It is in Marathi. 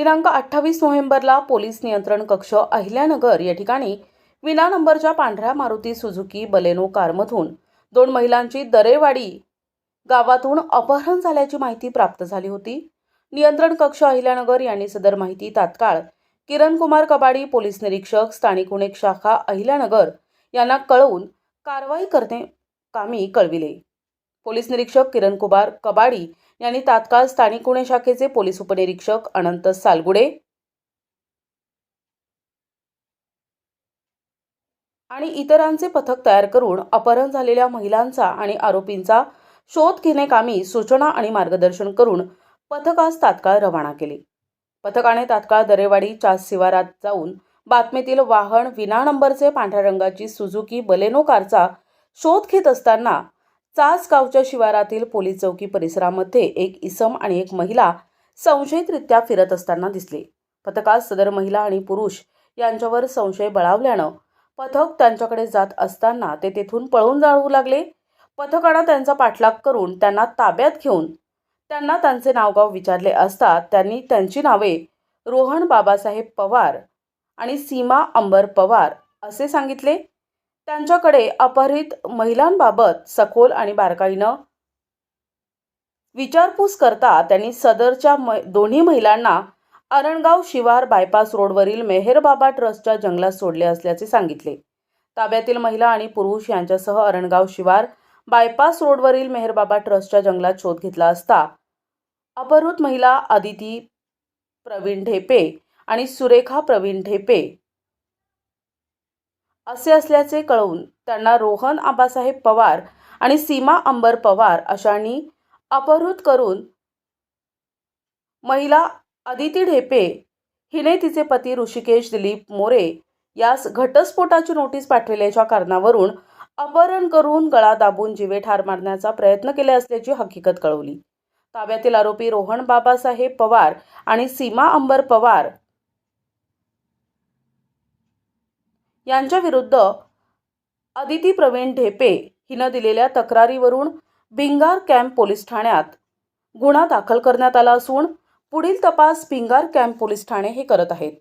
दिनांक अठ्ठावीस नोव्हेंबरला पोलीस नियंत्रण कक्ष अहिल्यानगर या ठिकाणी विना नंबरच्या पांढऱ्या मारुती सुझुकी बलेनो कारमधून दोन महिलांची दरेवाडी गावातून अपहरण झाल्याची माहिती प्राप्त झाली होती. नियंत्रण कक्ष अहिल्यानगर यांनी सदर माहिती तात्काळ किरण कुमार कबाडी पोलीस निरीक्षक स्थानिक गुन्हे शाखा अहिल्यानगर यांना कळवून कारवाई करणे कामी कळविले. पोलीस निरीक्षक किरण कुमार कबाडी यांनी तात्काळ स्थानिक गुन्हे शाखेचे पोलीस उपनिरीक्षक अनंत सालगुडे आणि इतरांचे पथक तयार करून अपहरण झालेल्या महिलांचा आणि आरोपींचा शोध घेण्याकामी सूचना आणि मार्गदर्शन करून पथकास तात्काळ रवाना केले. पथकाने तात्काळ दरेवाडी चास शिवारात जाऊन बातमीतील वाहन विना नंबरचे पांढऱ्या रंगाची सुझुकी बलेनो कारचा शोध घेत असताना चासगावच्या शिवारातील पोलीस चौकी परिसरामध्ये एक इसम आणि एक महिला संशयितरित्या फिरत असताना दिसले. पथकात सदर महिला आणि पुरुष यांच्यावर संशय बळावल्यानं पथक त्यांच्याकडे जात असताना ते तेथून पळून जाळवू लागले. पथकानं त्यांचा पाठलाग करून त्यांना ताब्यात घेऊन त्यांना त्यांचे नावगाव विचारले असता त्यांनी त्यांची नावे रोहन बाबासाहेब पवार आणि सीमा अंबर पवार असे सांगितले. त्यांच्याकडे अपहरित महिलांबाबत सखोल आणि बारकाईनं विचारपूस करता त्यांनी सदरच्या म दोन्ही महिलांना अरणगाव शिवार बायपास रोडवरील मेहेरबाबा ट्रस्टच्या जंगलात सोडले असल्याचे सांगितले. ताब्यातील महिला आणि पुरुष यांच्यासह अरणगाव शिवार बायपास रोडवरील मेहरबाबा ट्रस्टच्या जंगलात शोध घेतला असता अपहृत महिला आदिती प्रवीण ढेपे आणि सुरेखा प्रवीण ढेपे असे असल्याचे कळवून त्यांना रोहन आबासाहेब पवार आणि सीमा अंबर पवार अशांनी अपहृत करून महिला अदिती ढेपे हिने तिचे पती ऋषिकेश दिलीप मोरे यास घटस्फोटाची नोटीस पाठविल्याच्या कारणावरून अपहरण करून गळा दाबून जीवे ठार मारण्याचा प्रयत्न केले असल्याची हकीकत कळवली. ताब्यातील आरोपी रोहन बाबासाहेब पवार आणि सीमा अंबर पवार यांच्याविरुद्ध अदिती प्रवीण ढेपे हिनं दिलेल्या तक्रारीवरून भिंगार कॅम्प पोलीस ठाण्यात गुन्हा दाखल करण्यात आला असून पुढील तपास भिंगार कॅम्प पोलीस ठाणे हे करत आहेत.